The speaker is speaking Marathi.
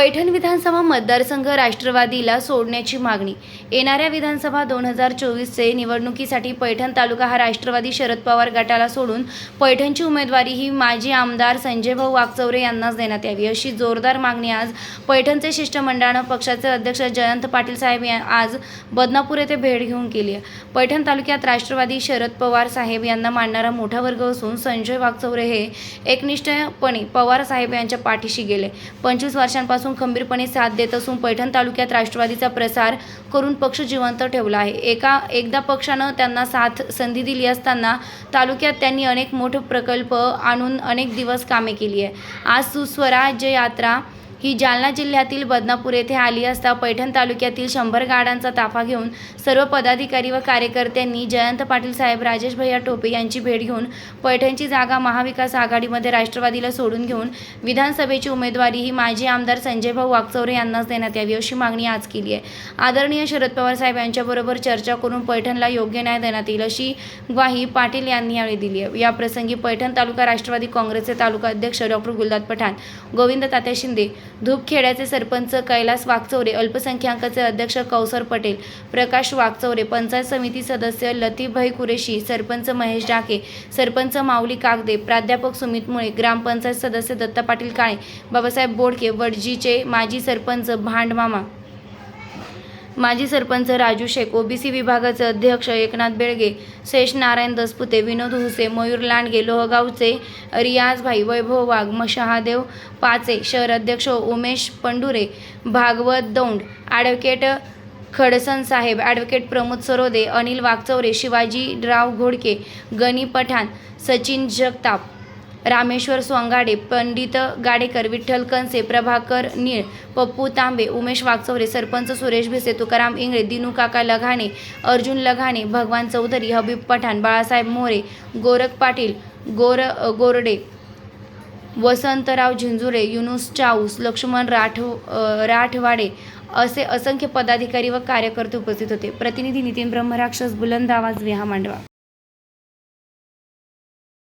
पैठण विधानसभा मतदारसंघ राष्ट्रवादीला सोडण्याची मागणी. येणाऱ्या विधानसभा दोन हजार चोवीसचे निवडणुकीसाठी पैठण तालुका हा राष्ट्रवादी शरद पवार गटाला सोडून पैठणची उमेदवारी ही माजी आमदार संजयभाऊ वागचौरे यांनाच देण्यात यावी अशी जोरदार मागणी आज पैठणचे शिष्टमंडळानं पक्षाचे अध्यक्ष जयंत पाटील साहेब या आज बदनापूर येथे भेट घेऊन केली आहे. पैठण तालुक्यात राष्ट्रवादी शरद पवार साहेब यांना मानणारा मोठा वर्ग असून संजय वागचौरे हे एकनिष्ठपणे पवार साहेब यांच्या पाठीशी गेले. पंचवीस वर्षांपासून खंबीरपणे साथ देत असून पैठण तालुक्यात राष्ट्रवादीचा प्रसार करून पक्ष जिवंत ठेवला आहे. एका एकदा पक्षानं त्यांना साथ संधी दिली असताना तालुक्यात त्यांनी अनेक मोठे प्रकल्प आणून अनेक दिवस कामे केली आहे. आज सुस्वराज्य यात्रा ही जालना जिल्ह्यातील बदनापूर येथे आली असता पैठण तालुक्यातील शंभर गाड्यांचा ताफा घेऊन सर्व पदाधिकारी व कार्यकर्त्यांनी जयंत पाटील साहेब राजेश भैया टोपे यांची भेट घेऊन पैठणची जागा महाविकास आघाडीमध्ये राष्ट्रवादीला सोडून घेऊन विधानसभेची उमेदवारी ही माजी आमदार संजयभाऊ वाकचौरे यांनाच देण्यात यावी अशी मागणी आज केली आहे. आदरणीय शरद पवार साहेब यांच्याबरोबर चर्चा करून पैठणला योग्य न्याय देण्यात येईल अशी ग्वाही पाटील यांनी यावेळी दिली आहे. याप्रसंगी पैठण तालुका राष्ट्रवादी काँग्रेसचे तालुका अध्यक्ष डॉक्टर गुलदाद पठाण गोविंद तात्या शिंदे धूपखेड्याचे सरपंच कैलास वागचौरे अल्पसंख्याकाचे अध्यक्ष कौसर पटेल प्रकाश वागचौरे पंचायत समिती सदस्य लतीफभाई कुरेशी सरपंच महेश डाके सरपंच माऊली कागदे प्राध्यापक सुमित मुळे ग्रामपंचायत सदस्य दत्ता पाटील काळे बाबासाहेब बोडके वडजीचे माजी सरपंच भांडमामा माजी सरपंच राजू शेख ओबीसी विभागाचे अध्यक्ष एकनाथ बेळगे शेष नारायण दसपुते विनोद हुसे मयूर लांडगे लोहगावचे रियाजभाई वैभव वाघ मशहादेव पाचे शहर अध्यक्ष उमेश पंडुरे भागवत दौंड ॲडव्होकेट खडसन साहेब ॲडव्होकेट प्रमोद सरोदे अनिल वागचौरे शिवाजी राव घोडके गणी पठाण सचिन जगताप रामेश्वर सोंगाडे पंडित गाडेकर विठ्ठल कंसे प्रभाकर नीळ पप्पू तांबे उमेश वागचौरे सरपंच सुरेश भिसे तुकाराम इंगळे दिनू काका लघाणे अर्जुन लघाणे भगवान चौधरी हबीब पठाण बाळासाहेब मोरे गोरख पाटील गोर गोरडे वसंतराव झिंजुरे युनुस चाऊस लक्ष्मण राठव राठवाडे असे असंख्य पदाधिकारी व कार्यकर्ते उपस्थित होते. प्रतिनिधी नितीन ब्रह्मराक्षस बुलंद आवाज विहा मांडवा